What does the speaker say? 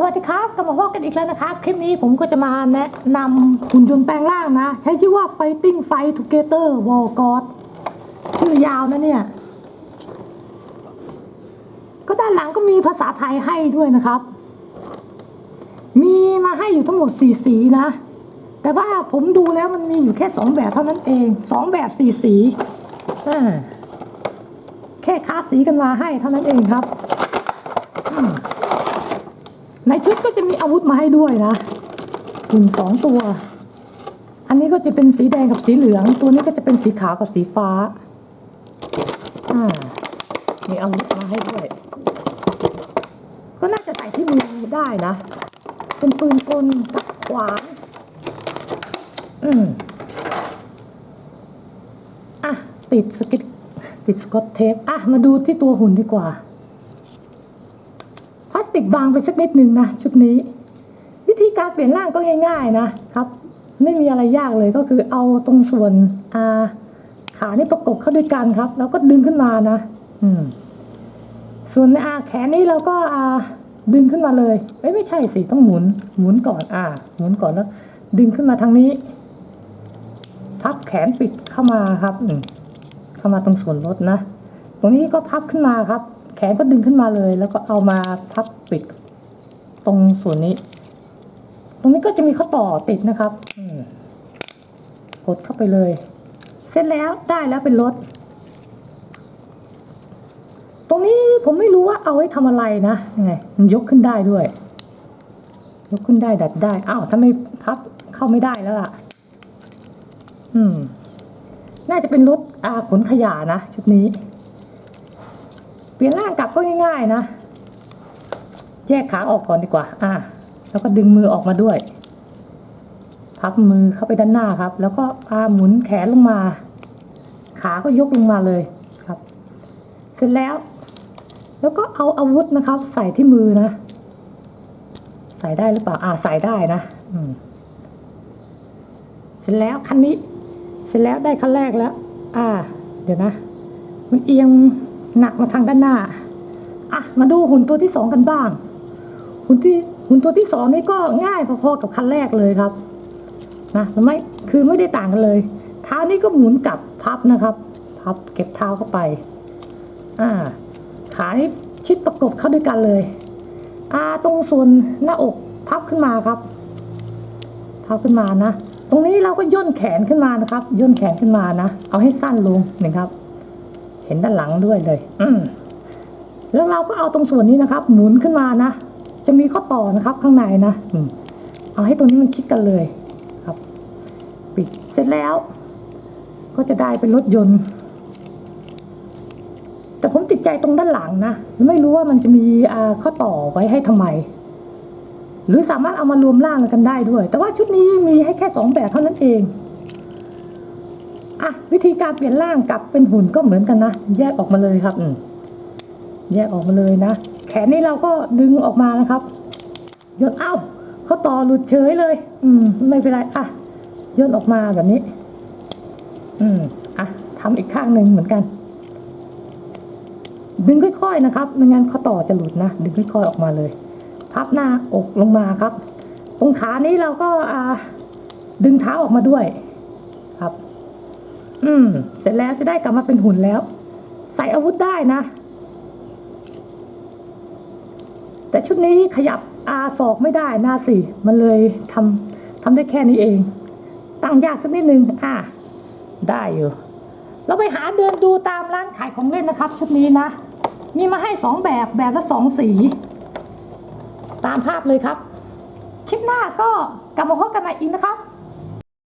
สวัสดีครับกลับมาพบกันอีกแล้วนะครับ คลิปนี้ผมก็จะมาแนะนำหุ่นยนต์แปลงร่างนะ ใช้ชื่อว่า Fighting Fight Together War God ชื่อยาวนะเนี่ย ก็ด้านหลังก็มีภาษาไทยให้ด้วยนะครับ มีมาให้อยู่ทั้งหมดสีสีนะ แต่ว่าผมดูแล้วมันมีอยู่แค่สองแบบเท่านั้นเองสองแบบสีสีอ่าแค่คาสีกันมาให้เท่านั้นเองครับ ในชุดก็จะมีอาวุธมาให้ด้วยนะหุ่นสองตัว อันนี้ก็จะเป็นสีแดงกับสีเหลือง ตัวนี้ก็จะเป็นสีขาวกับสีฟ้า อ่า มีอาวุธมาให้ด้วย ก็น่าจะใส่ที่มือได้นะ เป็นปืนกลกับขวานอืมอะ ติดสกิตติดสกอตเทป อะ มาดูที่ตัวหุ่นดีกว่าพลา สติกบางไปสักนิดนึงนะชุดนี้ วิธีการเปลี่ยนร่างก็ง่าย ๆนะครับ ไม่มีอะไรยากเลยก็คือเอาตรงส่วนอาขานี่ประกบเข้าด้วยกันครับ แล้วก็ดึงขึ้นมานะอืมส่วนในอาแขนนี่เราก็อาดึงขึ้นมาเลยเอ้ยไม่ใช่สิต้องหมุน หมุนก่อนอ่า หมุนก่อนแล้ว ดึงขึ้นมาทางนี้พับแขนปิดเข้ามาครับอืมเข้ามาตรงส่วนรถนะ ตรงนี้ก็พับขึ้นมาครับ แขนก็ดึงขึ้นมาเลย แล้วก็เอามาพับ ปิด ตรงส่วนนี้ ตรงนี้ก็จะมีข้อต่อติดนะครับอืมกดเข้าไปเลย เสร็จแล้วได้แล้วเป็นรถ ตรงนี้ผมไม่รู้ว่าเอาไว้ทำอะไรนะยังไง มันยกขึ้นได้ด้วย ยกขึ้นได้ดัดได้อ้าวถ้าไม่พับเข้าไม่ได้แล้วล่ะ อืม น่าจะเป็นรถอาขนขยะนะชุดนี้ เปลี่ยนร่างกลับก็ง่ายๆนะ แยกขาออกก่อนดีกว่า อ่า แล้วก็ดึงมือออกมาด้วย พับมือเข้าไปด้านหน้าครับ แล้วก็อาหมุนแขนลงมา ขาก็ยกลงมาเลยครับ เสร็จแล้ว แล้วก็เอาอาวุธนะครับ ใส่ที่มือนะ ใส่ได้หรือเปล่า อ่า ใส่ได้นะ อืม เสร็จแล้วคันนี้ เสร็จแล้วได้ขั้นแรกแล้ว อ่า เดี๋ยวนะ มันเอียงหนักมาทางด้านหน้า อะ มาดูหุ่นตัวที่สองกันบ้าง หุ่นที่หุ่นตัวที่สองนี่ก็ง่ายพอๆกับคันแรกเลยครับนะไม่คือไม่ได้ต่างกันเลย เท้านี่ก็หมุนกลับพับนะครับ พับเก็บเท้าเข้าไปอ่าขานี่ชิดประกบเข้าด้วยกันเลยอ่าตรงส่วนหน้าอกพับขึ้นมาครับพับขึ้นมานะตรงนี้เราก็ย่นแขนขึ้นมานะครับ ย่นแขนขึ้นมานะ เอาให้สั้นลงหนึ่งครับ เห็นด้านหลังด้วยเลย อืแล้วเราก็เอาตรงส่วนนี้นะครับ หมุนขึ้นมานะ จะมีข้อต่อนะครับข้างในนะอืมเอาให้ตัวนี้มันชิดกันเลยครับ ปิดเสร็จแล้ว ก็จะได้เป็นรถยนต์ แต่ผมติดใจตรงด้านหลังนะไม่รู้ว่ามันจะมีข้อต่อไว้ให้ทำไม หรือสามารถเอามารวมร่างกันได้ด้วย แต่ว่าชุดนี้มีให้แค่สองแบบเท่านั้นเองอะวิธีการเปลี่ยนร่างกับเป็นหุ่นก็เหมือนกันนะแยกออกมาเลยครับแยกออกมาเลยนะ แขนนี่เราก็ดึงออกมานะครับย่นเอ้าเขาต่อหลุดเฉยเลย อืม ไม่เป็นไรอะย่นออกมาแบบนี้ อืมอะทำอีกข้างหนึ่งเหมือนกัน ดึงค่อยๆนะครับไม่งั้นเขาต่อจะหลุดนะดึงค่อยๆออกมาเลย พับหน้าอกลงมาครับ ตรงขานี้เราก็อ่า ดึงเท้าออกมาด้วย ครับ อืม เสร็จแล้วจะได้กลับมาเป็นหุ่นแล้ว ใส่อาวุธได้นะ แต่ชุดนี้ขยับอาศอกไม่ได้หน้าสี่มันเลยทำทำได้แค่นี้เอง ตั้งยากสักนิดนึงอะได้อยู่เราไปหาเดินดูตามร้านขายของเล่นนะครับ ชุดนี้นะ มีมาให้สองแบบแบบละสองสี ตามภาพเลยครับ คลิปหน้าก็กลับมาพบกันใหม่อีกนะครับ